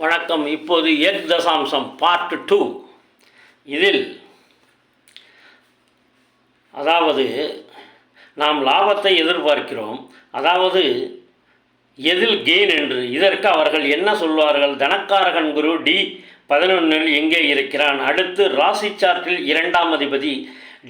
வணக்கம். இப்போது egg தசாம்சம் part two இதில் அதாவது நாம் லாபத்தை எதிர்பார்க்கிறோம். அதாவது எதில் கெயின் என்று. இதற்கு அவர்கள் என்ன சொல்வார்கள்? தனக்காரகன் குரு டி பதினொன்றில் எங்கே இருக்கிறான்? அடுத்து ராசி சார்ட்டில் இரண்டாம் அதிபதி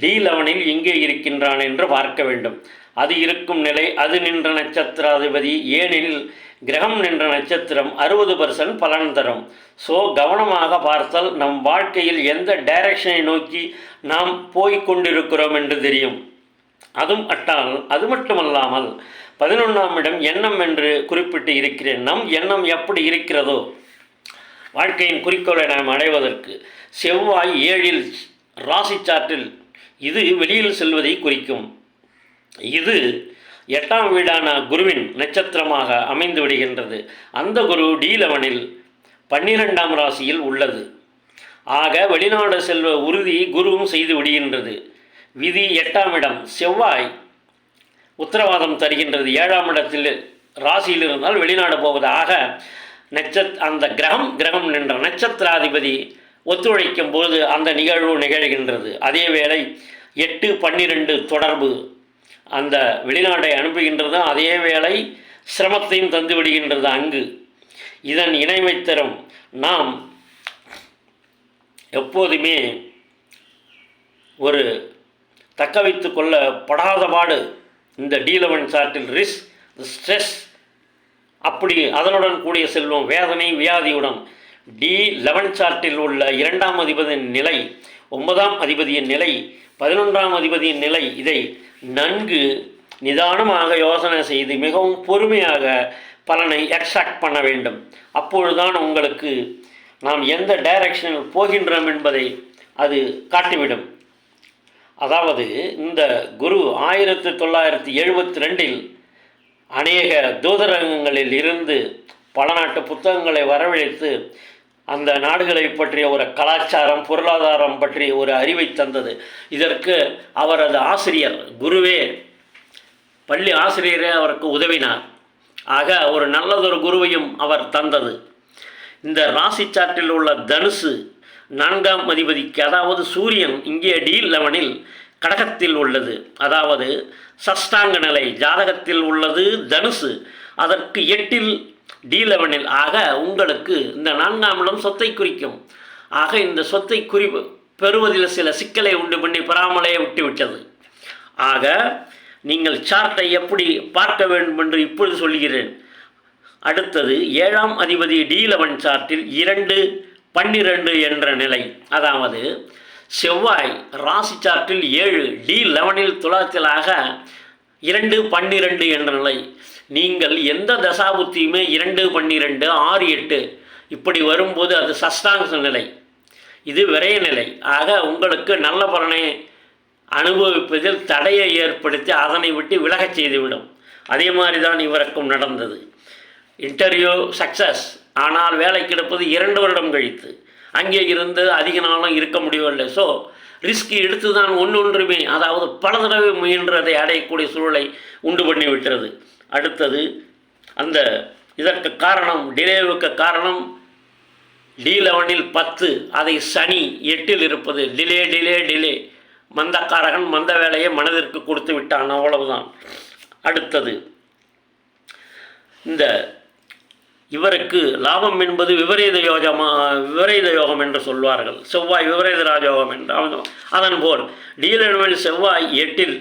டி லெவனில் எங்கே இருக்கின்றான் என்று பார்க்க வேண்டும். அது இருக்கும் நிலை அது நின்ற நட்சத்திராதிபதி ஏனெனில் கிரகம் நின்ற நட்சத்திரம் அறுபது பர்சன்ட் பலன் தரும். ஸோ கவனமாக பார்த்தால் நம் வாழ்க்கையில் எந்த டைரக்ஷனை நோக்கி நாம் போய்கொண்டிருக்கிறோம் என்று தெரியும். அதுவும் அட்டால் அது மட்டுமல்லாமல் பதினொன்றாம் இடம் எண்ணம் என்று குறிப்பிட்டு இருக்கிறேன். நம் எண்ணம் எப்படி இருக்கிறதோ வாழ்க்கையின் குறிக்கோளை நாம் அடைவதற்கு செவ்வாய் ஏழில் ராசி சாற்றில் இது வெளியில் செல்வதை குறிக்கும். இது எட்டாம் வீடான குருவின் நட்சத்திரமாக அமைந்து விடுகின்றது. அந்த குரு டி லெவனில் பன்னிரெண்டாம் ராசியில் உள்ளது. ஆக வெளிநாடு செல்வ உறுதி குருவும் செய்து விடுகின்றது. விதி எட்டாம் இடம் செவ்வாய் உத்தரவாதம் தருகின்றது. ஏழாம் இடத்தில் ராசியில் இருந்தால் வெளிநாடு போவதாக நட்சத் அந்த கிரகம் கிரகம் நின்ற நட்சத்திராதிபதி ஒத்துழைக்கும் போது அந்த நிகழ்வு நிகழ்கின்றது. அதே வேளை எட்டு பன்னிரெண்டு தொடர்பு அந்த வெளிநாட்டை அனுப்புகின்றது அதே வேளை சிரமத்தையும் தந்து விடுகின்றது அங்கு. இதன் இணைமை தரும் நாம் எப்போதுமே ஒரு தக்க வைத்து கொள்ள படாத பாடு. இந்த டீலவன் சார்ட்டில் ரிஸ்க் ஸ்ட்ரெஸ் அப்படி அதனுடன் கூடிய செல்வம் வேதனை வியாதியுடன். டி லெவன் சார்ட்டில் உள்ள இரண்டாம் அதிபதியின் நிலை ஒன்பதாம் அதிபதியின் நிலை பதினொன்றாம் அதிபதியின் நிலை இதை நன்கு நிதானமாக யோசனை செய்து மிகவும் பொறுமையாக பலனை எக்ஸ்ட்ராக்ட் பண்ண வேண்டும். அப்பொழுதுதான் உங்களுக்கு நாம் எந்த டைரக்ஷனில் போகின்றோம் என்பதை அது காட்டிவிடும். அதாவது இந்த குரு ஆயிரத்தி தொள்ளாயிரத்தி எழுபத்தி ரெண்டில் அநேக தூதரகங்களில் இருந்து பல நாட்டு புத்தகங்களை வரவழைத்து அந்த நாடுகளை பற்றிய ஒரு கலாச்சாரம் பொருளாதாரம் பற்றிய ஒரு அறிவை தந்தது. இதற்கு அவரது ஆசிரியர் குருவே பள்ளி ஆசிரியரே அவருக்கு உதவினார். ஆக ஒரு நல்லதொரு குருவையும் அவர் தந்தது. இந்த ராசி உள்ள தனுசு நான்காம் அதிபதிக்கு அதாவது சூரியன் இங்கே டி லெவனில் கடகத்தில் உள்ளது. அதாவது சஷ்டாங்க நிலை ஜாதகத்தில் உள்ளது தனுசு. அதற்கு எட்டில் டி லெவனில் ஆக உங்களுக்கு இந்த நான்காம் இடம் சொத்தை குறிக்கும். ஆக இந்த சொத்தை குறி பெறுவதில் சில சிக்கலை உண்டு பண்ணி பெறாமலே விட்டுவிட்டது. ஆக நீங்கள் சார்ட்டை எப்படி பார்க்க வேண்டும் என்று இப்பொழுது சொல்கிறேன். அடுத்தது ஏழாம் அதிபதி டி லெவன் சார்ட்டில் இரண்டு பன்னிரண்டு என்ற நிலை. அதாவது செவ்வாய் ராசி சார்ட்டில் ஏழு டி லெவனில் துலாத்திலாக இரண்டு பன்னிரண்டு என்ற நிலை. நீங்கள் எந்த தசாபுத்தியுமே இரண்டு பன்னிரெண்டு ஆறு எட்டு இப்படி வரும்போது அது சஷ்டாங்க நிலை. இது விரைய நிலை. ஆக உங்களுக்கு நல்ல பலனை அனுபவிப்பதில் தடையை ஏற்படுத்தி அதனை விட்டு விலகச் செய்துவிடும். அதே மாதிரி தான் இவருக்கும் நடந்தது. இன்டர்வியூ சக்ஸஸ் ஆனால் வேலை கிடைப்பது இரண்டு வருடம் கழித்து. அங்கே இருந்து அதிக நாளும் இருக்க முடியவில்லை. ஸோ ரிஸ்க் எடுத்து தான் ஒன்று ஒன்றுமே அதாவது பல தடவை முயன்று அதை அடையக்கூடிய சூழலை உண்டு பண்ணி விட்டுறது அடுத்தது அந்த இதற்கு காரணம் டிலேவுக்கு காரணம் டி லெவனில் பத்து அதை சனி எட்டில் இருப்பது. டிலே டிலே டிலே மந்தக்காரகன் மந்த வேலையை மனதிற்கு கொடுத்து விட்டான் அவ்வளவுதான். அடுத்தது இந்த இவருக்கு லாபம் என்பது விபரீத யோகமா விபரீத யோகம் என்று சொல்வார்கள். செவ்வாய் விபரீத ராஜயோகம் என்று. அவன் அதன் போல் டீலெவனில் செவ்வாய் எட்டில்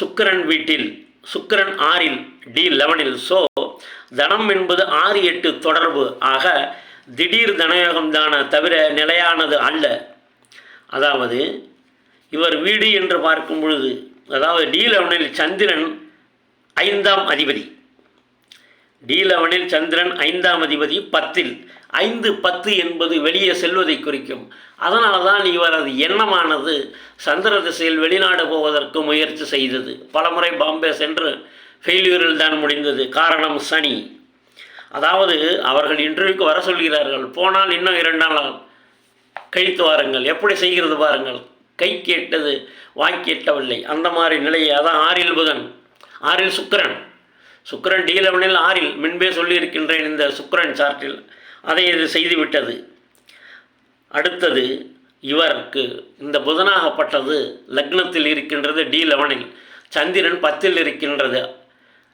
சுக்கரன் வீட்டில் சுக்கரன் ஆறில் டி லெவனில். ஸோ தனம் என்பது ஆறு எட்டு தொடர்பு. ஆக திடீர் தனயோகம்தான தவிர நிலையானது அல்ல. அதாவது இவர் வீடு என்று பார்க்கும் பொழுது அதாவது டி லெவனில் சந்திரன் ஐந்தாம் அதிபதி. டி லெவனில் சந்திரன் ஐந்தாம் அதிபதி பத்தில். ஐந்து பத்து என்பது வெளியே செல்வதை குறிக்கும். அதனால தான் இவரது எண்ணமானது. சந்திர திசையில் வெளிநாடு போவதற்கு முயற்சி செய்தது. பலமுறை பாம்பே சென்று ஃபெயில்யூரில் தான் முடிந்தது. காரணம் சனி. அதாவது அவர்கள் இன்டர்வியூக்கு வர சொல்கிறார்கள். போனால் இன்னும் இரண்டு நாள் கழித்து வாருங்கள். எப்படி செய்கிறது பாருங்கள். கை கேட்டது வாய் கேட்டவில்லை அந்த மாதிரி நிலையை அதான் ஆறில் புதன். ஆறில் சுக்கரன். சுக்கரன் டி லெவனில் ஆறில். முன்பே சொல்லியிருக்கின்றேன் இந்த சுக்கரன் சார்ட்டில் அதை இது செய்துவிட்டது. அடுத்தது இவருக்கு இந்த புதனாகப்பட்டது லக்னத்தில் இருக்கின்றது டி லெவனில். சந்திரன் பத்தில் இருக்கின்றது.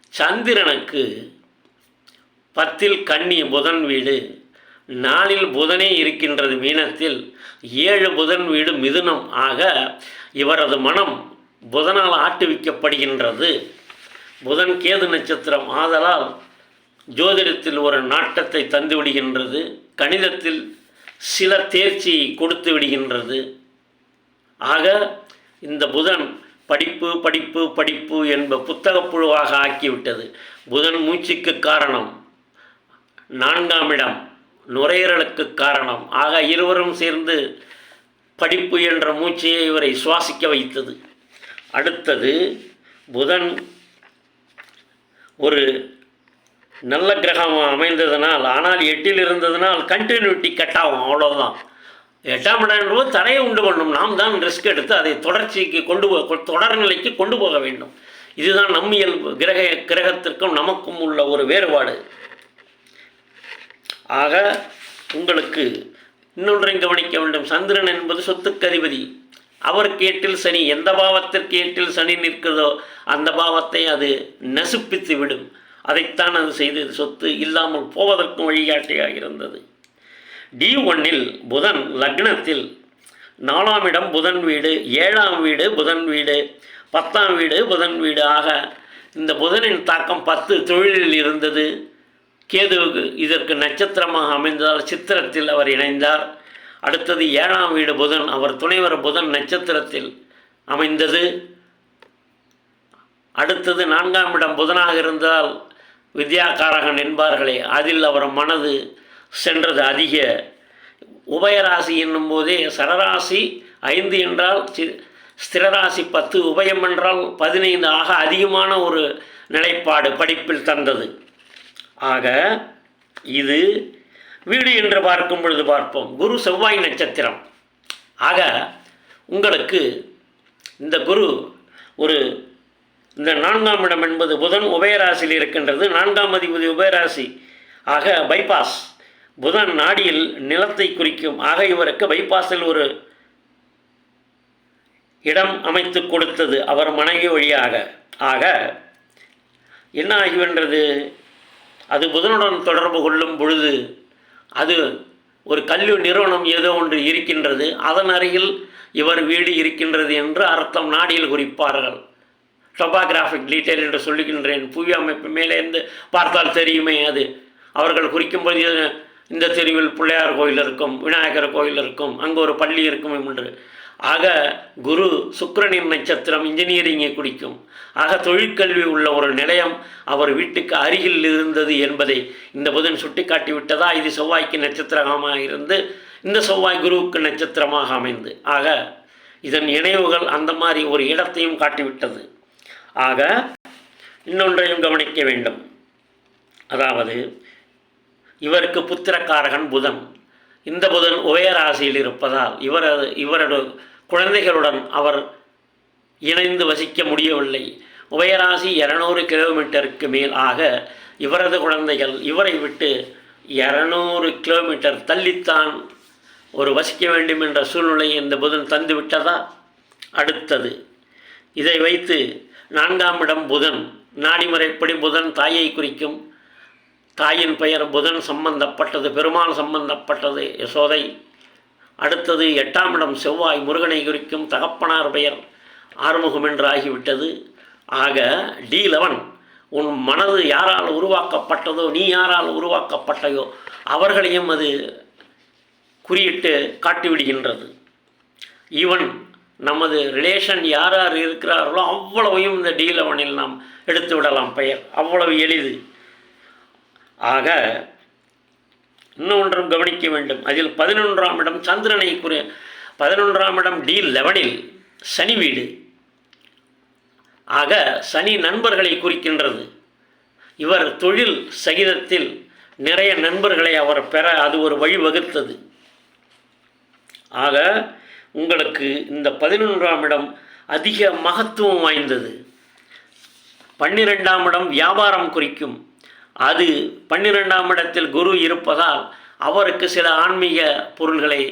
சந்திரனுக்கு பத்தில் கன்னி புதன் வீடு. நாளில் புதனே இருக்கின்றது மீனத்தில். ஏழு புதன் வீடு மிதுனம் ஆக இவரது மனம் புதனால் ஆட்டுவிக்கப்படுகின்றது. புதன் கேது நட்சத்திரம் ஆதலால் ஜோதிடத்தில் ஒரு நாட்டத்தை தந்து விடுகின்றது கணிதத்தில் சில தேர்ச்சி கொடுத்து விடுகின்றது. ஆக இந்த புதன் படிப்பு படிப்பு படிப்பு என்ப புத்தகப்புழுவாக ஆக்கிவிட்டது. புதன் மூச்சுக்கு காரணம் நான்காம் இடம் நுரையீரலுக்கு காரணம். ஆக இருவரும் சேர்ந்து படிப்பு என்ற மூச்சையை இவரை சுவாசிக்க வைத்தது. அடுத்தது புதன் ஒரு நல்ல கிரகம் அமைந்ததனால் ஆனால் எட்டில் இருந்ததனால் கண்டினியூட்டி கட் ஆகும் அவ்வளோதான் எட்டாம் இடம் தடையை உண்டு பண்ணும். நாம் தான் ரிஸ்க் எடுத்து அதை தொடர்ச்சிக்கு கொண்டு போ தொடர்நிலைக்கு கொண்டு போக வேண்டும். இதுதான் நம்மியல் கிரக கிரகத்திற்கும் நமக்கும் உள்ள ஒரு வேறுபாடு. ஆக உங்களுக்கு இன்னொன்றையும் கவனிக்க வேண்டும். சந்திரன் என்பது சொத்துக்கு அதிபதி. அவருக்கு ஏட்டில் சனி. எந்த பாவத்திற்கு ஏட்டில் சனி நிற்கிறதோ அந்த பாவத்தை அது நசுப்பித்து விடும். அதைத்தான் அது செய்தது சொத்து இல்லாமல் போவதற்கும் வழிகாட்டியாக இருந்தது. டி ஒன்னில் புதன் லக்னத்தில் நாலாம் இடம் புதன் வீடு ஏழாம் வீடு புதன் வீடு பத்தாம் வீடு புதன் வீடு ஆக இந்த புதனின் தாக்கம் பத்து தொழிலில் இருந்தது. கேதுவுக்கு இதற்கு நட்சத்திரமாக அமைந்ததால் சித்திரத்தில் அவர் இணைந்தார். அடுத்தது ஏழாம் வீடு புதன் அவர் துணைவர் புதன் நட்சத்திரத்தில் அமைந்தது. அடுத்தது நான்காம் இடம் புதனாக இருந்தால் வித்யாகாரகன் என்பார்களே அதில் அவர் மனது சென்றது அதிக. உபயராசி என்னும் போதே சரராசி ஐந்து என்றால் சி- ஸ்திரராசி பத்து உபயம் என்றால் பதினைந்து ஆக அதிகமான ஒரு நிலைப்பாடு படிப்பில் தந்தது. ஆக இது வீடு என்று பார்க்கும் பொழுது பார்ப்போம். குரு செவ்வாய் நட்சத்திரம். ஆக உங்களுக்கு இந்த குரு ஒரு இந்த நான்காம் இடம் என்பது புதன் உபயராசியில் இருக்கின்றது. நான்காம் அதிபதி உபயராசி ஆக பைபாஸ் புதன் நாடியில் நிலத்தை குறிக்கும். ஆக இவருக்கு பைபாஸில் ஒரு இடம் அமைத்து கொடுத்தது அவர் மனைவி வழியாக. ஆக என்ன ஆகிவென்றது? அது புதனுடன் தொடர்பு கொள்ளும் பொழுது அது ஒரு கல்வி நிறுவனம் ஏதோ ஒன்று இருக்கின்றது. அதன் அருகில் இவர் வீடு இருக்கின்றது என்று அர்த்தம் நாடியில் குறிப்பார்கள். டொபாகிராஃபிக் டீட்டெயில் என்று சொல்லுகின்றேன். புவி அமைப்பு மேலேருந்து பார்த்தால் தெரியுமே அது. அவர்கள் குறிக்கும்போது இந்த தெருவில் பிள்ளையார் கோயில் இருக்கும் விநாயகர் கோயில் இருக்கும் அங்கே ஒரு பள்ளி இருக்கும் என்று. ஆக குரு சுக்கரனின் நட்சத்திரம் இன்ஜினியரிங்கை குறிக்கும். ஆக தொழிற்கல்வி உள்ள ஒரு நிலையம் அவர் வீட்டுக்கு அருகில் இருந்தது என்பதை இந்த புதன் சுட்டிக்காட்டி விட்டதா? இது செவ்வாய்க்கு நட்சத்திரமாக இருந்து இந்த செவ்வாய் குருவுக்கு நட்சத்திரமாக அமைந்து. ஆக இதன் இணைவுகள் அந்த மாதிரி ஒரு இடத்தையும் காட்டிவிட்டது. ஆக இன்னொன்றையும் கவனிக்க வேண்டும். அதாவது இவருக்கு புத்திரக்காரகன் புதன். இந்த புதன் உபயராசியில் இருப்பதால் இவரது இவரது குழந்தைகளுடன் அவர் இணைந்து வசிக்க முடியவில்லை. உபயராசி இரநூறு கிலோமீட்டருக்கு மேல் ஆக இவரது குழந்தைகள் இவரை விட்டு இரநூறு கிலோமீட்டர் தள்ளித்தான் ஒரு வசிக்க வேண்டும் என்ற சூழ்நிலை இந்த புதன் தந்து விட்டதா அடுத்தது இதை வைத்து நான்காம் இடம் புதன். நாடிமுறைப்படி புதன் தாயை குறிக்கும். தாயின் பெயர் புதன் சம்பந்தப்பட்டது பெருமாள் சம்பந்தப்பட்டது யசோதை. அடுத்தது எட்டாம் இடம் செவ்வாய் முருகனை குறிக்கும் தகப்பனார் பெயர் ஆறுமுகம் என்று ஆகிவிட்டது ஆக டி லெவன் உன் மனது யாரால் உருவாக்கப்பட்டதோ நீ யாரால் உருவாக்கப்பட்டையோ அவர்களையும் அது குறியிட்டு காட்டிவிடுகின்றது. ஈவன் நமது ரிலேஷன் யார் யார் இருக்கிறார்களோ அவ்வளவையும் இந்த டி லெவனில் நாம் எடுத்து விடலாம் பெயர். அவ்வளவு எளிது. ஆக இன்னொன்றும் கவனிக்க வேண்டும். அதில் பதினொன்றாம் இடம் சந்திரனை குறி பதினொன்றாம் இடம் டி லெவனில் சனி வீடு. ஆக சனி நண்பர்களை குறிக்கின்றது. இவர் தொழில் சகிதத்தில் நிறைய நண்பர்களை அவர் பெற அது ஒரு வழிவகுத்தது. ஆக உங்களுக்கு இந்த பதினொன்றாம் இடம் அதிக மகத்துவம் வாய்ந்தது. பன்னிரெண்டாம் இடம் வியாபாரம் குறிக்கும். அது பன்னிரெண்டாம் இடத்தில் குரு இருப்பதால் அவருக்கு சில ஆன்மீக பொருள்களை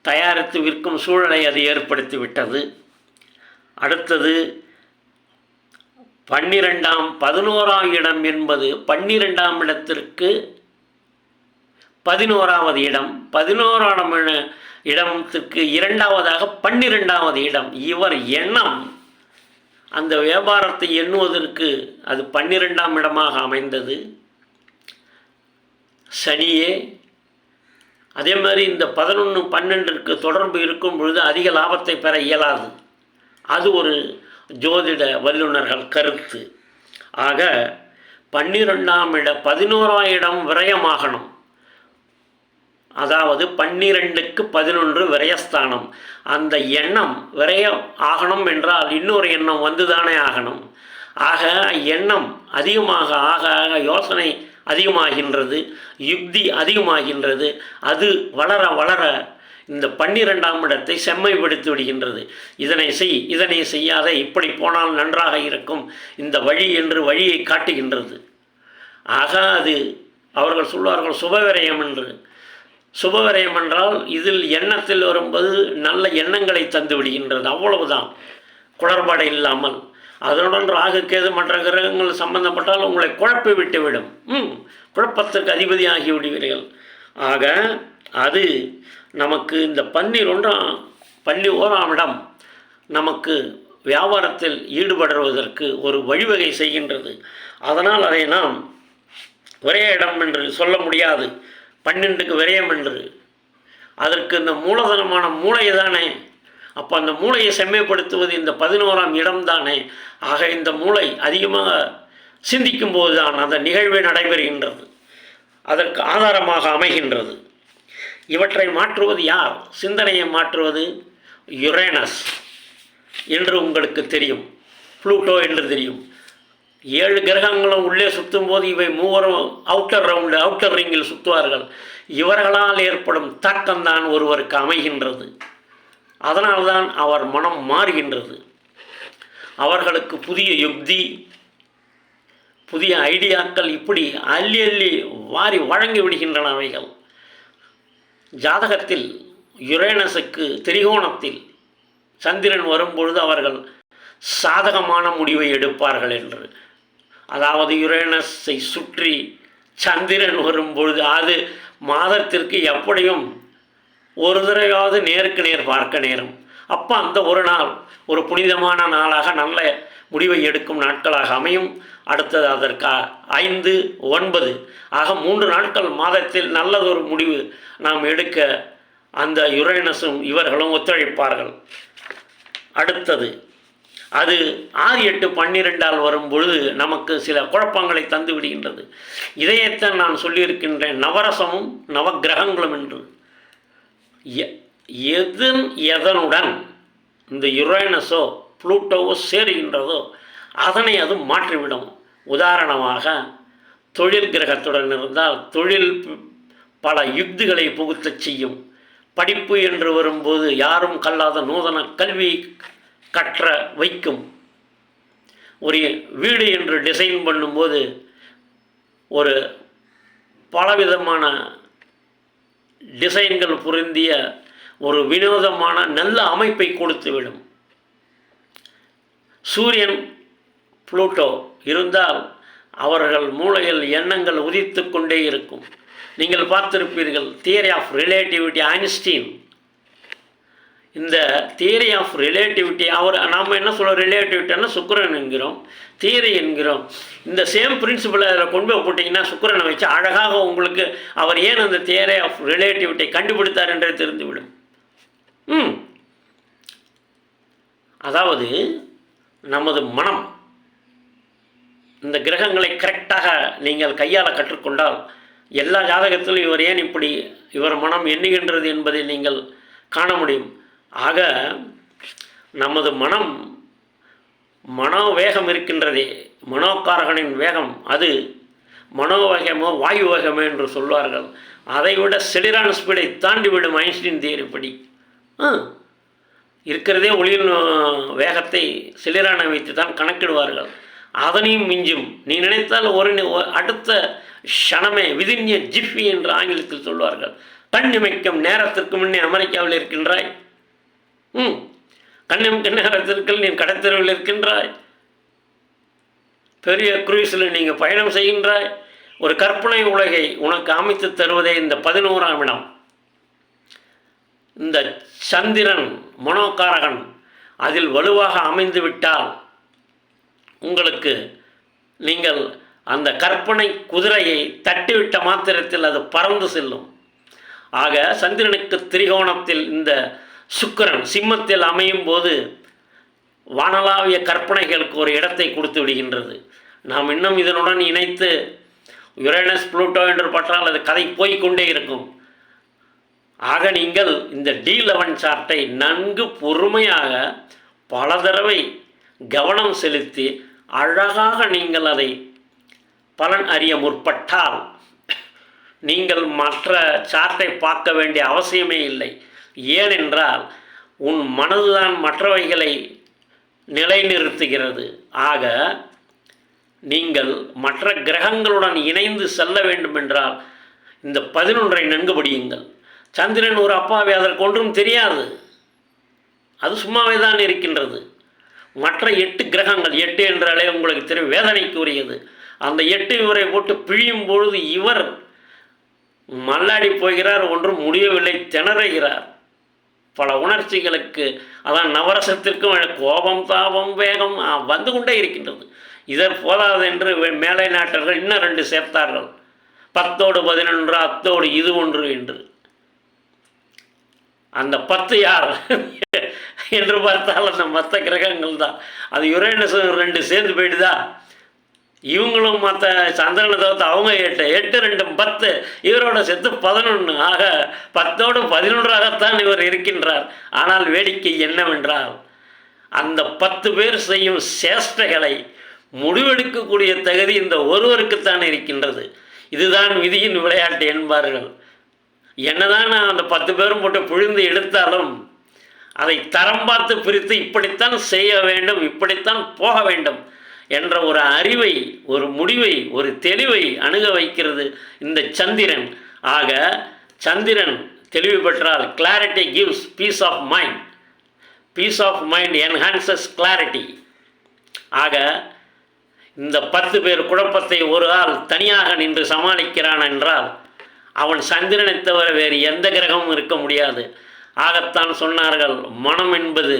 தயாரித்து விற்கும் சூழலை அது ஏற்படுத்திவிட்டது. அடுத்தது பன்னிரெண்டாம் பதினோராம் இடம் என்பது பன்னிரெண்டாம் இடத்திற்கு பதினோராவது இடம். பதினோராம் இடத்துக்கு இரண்டாவதாக பன்னிரெண்டாவது இடம். இவர் எண்ணம். அந்த வியாபாரத்தை எண்ணுவதற்கு அது பன்னிரெண்டாம் இடமாக அமைந்தது. சனியே அதே மாதிரி இந்த பதினொன்று பன்னெண்டிற்கு தொடர்பு இருக்கும் பொழுது அதிக லாபத்தை பெற இயலாது. அது ஒரு ஜோதிட வல்லுநர்கள் கருத்து. ஆக பன்னிரெண்டாம் இட பதினோராம் இடம் விரயமாகணும். அதாவது பன்னிரெண்டுக்கு பதினொன்று விரயஸ்தானம். அந்த எண்ணம் விரயம் ஆகணும் என்றால் இன்னொரு எண்ணம் வந்துதானே ஆகணும். ஆக எண்ணம் அதிகமாக ஆக ஆக யோசனை அதிகமாகின்றது யுக்தி அதிகமாகின்றது அது வளர வளர இந்த பன்னிரெண்டாம் இடத்தை செம்மைப்படுத்தி விடுகின்றது. இதனை செய் இதனை செய்யாத இப்படி போனால் நன்றாக இருக்கும் இந்த வழி என்று வழியை காட்டுகின்றது. ஆக அது அவர்கள் சொல்வார்கள் சுபவிரயம் என்று. சுபவிரயம் என்றால் இதில் எண்ணத்தில் வரும்போது நல்ல எண்ணங்களை தந்து விடுகின்றது. அவ்வளவுதான். குளறுபாடு இல்லாமல். அதனுடன் ராகு கேது மற்ற கிரகங்கள் சம்பந்தப்பட்டால் உங்களை குழப்பி விட்டுவிடும். ம் குழப்பத்திற்கு அதிபதியாகி விடுவீர்கள். ஆக அது நமக்கு இந்த பன்னிரொன்றாம் பள்ளி ஓராம் இடம் நமக்கு வியாபாரத்தில் ஈடுபடுவதற்கு ஒரு வழிவகை செய்கின்றது. அதனால் அதை நாம் ஒரே இடம் என்று சொல்ல முடியாது. பன்னெண்டுக்கு விரயம் என்று அதற்கு இந்த மூலதனமான மூளை தானே. அப்போ அந்த மூளையை செம்மைப்படுத்துவது இந்த பதினோராம் இடம் தானே. ஆக இந்த மூளை அதிகமாக சிந்திக்கும் போது தான் அந்த நிகழ்வே நடைபெறுகின்றது. அதற்கு ஆதாரமாக அமைகின்றது. இவற்றை மாற்றுவது யார்? சிந்தனையை மாற்றுவது யுரேனஸ் என்று உங்களுக்கு தெரியும். ப்ளூட்டோ என்று தெரியும். ஏழு கிரகங்களும் உள்ளே சுற்றும் போது இவை மூவரும் அவுட்டர் ரவுண்டு அவுட்டர் ரிங்கில் சுற்றுவார்கள் இவர்களால் ஏற்படும் தாக்கம்தான் ஒருவருக்கு அமைகின்றது. அதனால்தான் அவர் மனம் மாறுகின்றது. அவர்களுக்கு புதிய யுக்தி புதிய ஐடியாக்கள் இப்படி அள்ளி அள்ளி வாரி வழங்கி விடுகின்றன அவைகள். ஜாதகத்தில் யுரேனஸுக்கு திரிகோணத்தில் சந்திரன் வரும்பொழுது அவர்கள் சாதகமான முடிவை எடுப்பார்கள் என்று. அதாவது யுரேனஸை சுற்றி சந்திரன் வரும்பொழுது அது மாதத்திற்கு எப்படியும் ஒரு தடவையாவது நேருக்கு நேர் பார்க்க நேரும். அப்போ அந்த ஒரு நாள் ஒரு புனிதமான நாளாக நல்ல முடிவை எடுக்கும் நாட்களாக அமையும். அடுத்தது அதற்கு ஐந்து ஒன்பது. ஆக மூன்று நாட்கள் மாதத்தில் நல்லதொரு முடிவு நாம் எடுக்க அந்த யுரேனஸும் இவர்களும் ஒத்துழைப்பார்கள். அடுத்தது அது ஆறு எட்டு பன்னிரெண்டால் வரும் பொழுது நமக்கு சில குழப்பங்களை தந்து விடுகின்றது. இதையத்தான் நான் சொல்லியிருக்கின்றேன். நவரசமும் நவக்கிரகங்களும் என்று. எ- எதன் எதனுடன் இந்த யுரேனஸோ புளூட்டோவோ சேருகின்றதோ அதனை அது மாற்றிவிடும். உதாரணமாக தொழில் கிரகத்துடன் இருந்தால் தொழில் பல யுக்திகளை புகுத்தச் செய்யும். படிப்பு என்று வரும்போது யாரும் கல்லாத நூதன கல்வி கற்ற வைக்கும். ஒரு வீடு என்று டிசைன் பண்ணும்போது ஒரு பலவிதமான டிசைன்கள் பொருந்திய ஒரு வினோதமான நல்ல அமைப்பை கொடுத்துவிடும். சூரியன் புளூட்டோ இருந்தால் அவர்கள் மூளையில் எண்ணங்கள் உதித்து கொண்டே இருக்கும். நீங்கள் பார்த்திருப்பீர்கள் தியரி ஆஃப் ரிலேட்டிவிட்டி ஐன்ஸ்டீன் இந்த தியரி ஆஃப் ரிலேட்டிவிட்டி அவர் நாம் என்ன சொல்கிறோம் ரிலேட்டிவிட்டின்னா சுக்கரன் என்கிறோம். தியரி என்கிறோம். இந்த சேம் பிரின்சிபலை அதில் கொண்டு போய் போட்டிங்கன்னா சுக்கரனை வச்சு அழகாக உங்களுக்கு அவர் ஏன் அந்த தியரி ஆஃப் ரிலேட்டிவிட்டி கண்டுபிடித்தார் என்றே தெரிந்துவிடும். ம். அதாவது நமது மனம் இந்த கிரகங்களை கரெக்டாக நீங்கள் கையால் கற்றுக்கொண்டால் எல்லா ஜாதகத்திலும் இவர் ஏன் இப்படி இவர் மனம் எண்ணுகின்றது என்பதை நீங்கள் காண முடியும். ஆக நமது மனம் மனோவேகம் இருக்கின்றதே மனோக்காரகனின் வேகம் அது மனோவேகமோ வாயு வேகமோ என்று சொல்வார்கள். அதைவிட செலிரான் ஸ்பீடை தாண்டி விடும் ஐன்ஸ்டீன் தியரிப்படி ஆ இருக்கிறதே ஒளியின் வேகத்தை சிலிரானை வைத்து தான் கணக்கிடுவார்கள். அதனையும் மிஞ்சும். நீ நினைத்தால் ஒரு அடுத்த க்ஷணமே விதின்ய ஜிஃபி என்று ஆங்கிலத்தில் சொல்வார்கள். கண்ணிமைக்கும் நேரத்திற்கு முன்னே அமெரிக்காவில் இருக்கின்றாய். ம். கண்ணும் நேரத்திற்கு நீ கடத்தருவில் இருக்கின்றாய். பெரிய குரூஸில் நீங்கள் பயணம் செய்கின்றாய். ஒரு கற்பனை உலகை உனக்கு அமைத்து தருவதே இந்த பதினோராம் இடம். இந்த சந்திரன் மனோகாரகன் அதில் வலுவாக அமைந்து விட்டால் உங்களுக்கு நீங்கள் அந்த கற்பனை குதிரையை தட்டிவிட்ட மாத்திரத்தில் அது பறந்து செல்லும். ஆக சந்திரனுக்கு திரிகோணத்தில் இந்த சுக்கிரன் சிம்மத்தில் அமையும் போது வானலாவிய கற்பனைகளுக்கு ஒரு இடத்தை கொடுத்து விடுகின்றது. நாம் இன்னும் இதனுடன் இணைத்து யுரேனஸ் புளூட்டோ என்று பற்றால் அது கதை போய்க்கொண்டே இருக்கும். ஆக நீங்கள் இந்த டி லெவன் சார்ட்டை நன்கு பொறுமையாக பல தடவை கவனம் செலுத்தி அழகாக நீங்கள் அதை பலன் அறிய முற்பட்டால் நீங்கள் மற்ற சார்ட்டை பார்க்க வேண்டிய அவசியமே இல்லை. ஏனென்றால் உன் மனதுதான் மற்றவைகளை நிலைநிறுத்துகிறது. ஆக நீங்கள் மற்ற கிரகங்களுடன் இணைந்து செல்ல வேண்டும் என்றால் இந்த பதினொன்றை நன்கு படியுங்கள். சந்திரன் ஒரு அப்பாவை அதற்கு ஒன்றும் தெரியாது. அது சும்மாவே தான் இருக்கின்றது. மற்ற எட்டு கிரகங்கள் எட்டு என்றாலே உங்களுக்கு தெரியும் வேதனைக்கு உரியது அந்த எட்டு இவரை போட்டு பிழியும் பொழுது இவர் மல்லாடி போகிறார் ஒன்றும் முடியவில்லை திணறுகிறார். பல உணர்ச்சிகளுக்கு அதான் நவரசத்திற்கும் கோபம் தாபம் வேகம் வந்து கொண்டே இருக்கின்றது. இதர் போதாது என்று மேலை நாட்டர்கள் இன்னும் ரெண்டு சேர்த்தார்கள். பத்தோடு பதினொன்று அத்தோடு இது ஒன்று என்று அந்த பத்து யார் என்று பார்த்தால் அந்த மற்ற கிரகங்கள் தான் அது யுரேனஸ் ரெண்டு சேர்ந்து போயிடுதா? இவங்களும் மற்ற சந்திரனை தவிர்த்து அவங்க எட்டு எட்டு ரெண்டு பத்து இவரோட செத்து பதினொன்று ஆக பத்தோடு பதினொன்றாகத்தான் இவர் இருக்கின்றார். ஆனால் வேடிக்கை என்னவென்றால் அந்த பத்து பேர் செய்யும் சேஷ்டைகளை முடிவெடுக்கக்கூடிய தகுதி இந்த ஒருவருக்குத்தான் இருக்கின்றது. இதுதான் விதியின் விளையாட்டு என்பார்கள். என்னதான் நான் அந்த பத்து பேரும் போட்டு புழுந்து எடுத்தாலும் அதை தரம் பார்த்து பிரித்து இப்படித்தான் செய்ய வேண்டும் இப்படித்தான் போக வேண்டும். என்ற ஒரு அறிவை ஒரு முடிவை ஒரு தெளிவை அணுக வைக்கிறது இந்த சந்திரன். ஆக சந்திரன் தெளிவு பெற்றால் clarity gives peace of mind peace of mind enhances clarity ஆக இந்த பத்து பேர் குழப்பத்தை ஒரு ஆள் தனியாக நின்று சமாளிக்கிறான் என்றால் அவன் சந்திரனை தவிர வேறு எந்த கிரகமும் இருக்க முடியாது. ஆகத்தான் சொன்னார்கள் மனம் என்பது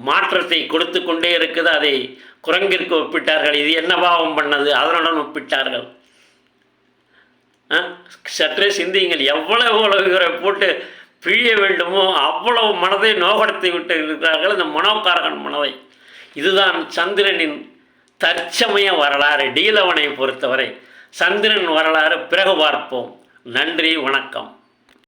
மாற்றத்தை கொடுத்து கொண்டே இருக்குது. அதை குரங்கிற்கு ஒப்பிட்டார்கள். இது என்ன பாவம் பண்ணது? அதனுடன் ஒப்பிட்டார்கள். ஆ, சற்றே சிந்தியுங்கள். எவ்வளவு உலகரை போட்டு பிழிய வேண்டுமோ அவ்வளவு மனதை நோகடத்தை விட்டு இருக்கிறார்கள் இந்த மனோகாரகன் மனதை. இதுதான் சந்திரனின் தற்சமய வரலாறு டீலவனை பொறுத்தவரை. சந்திரன் வரலாறு பிறகு பார்ப்போம். நன்றி வணக்கம்.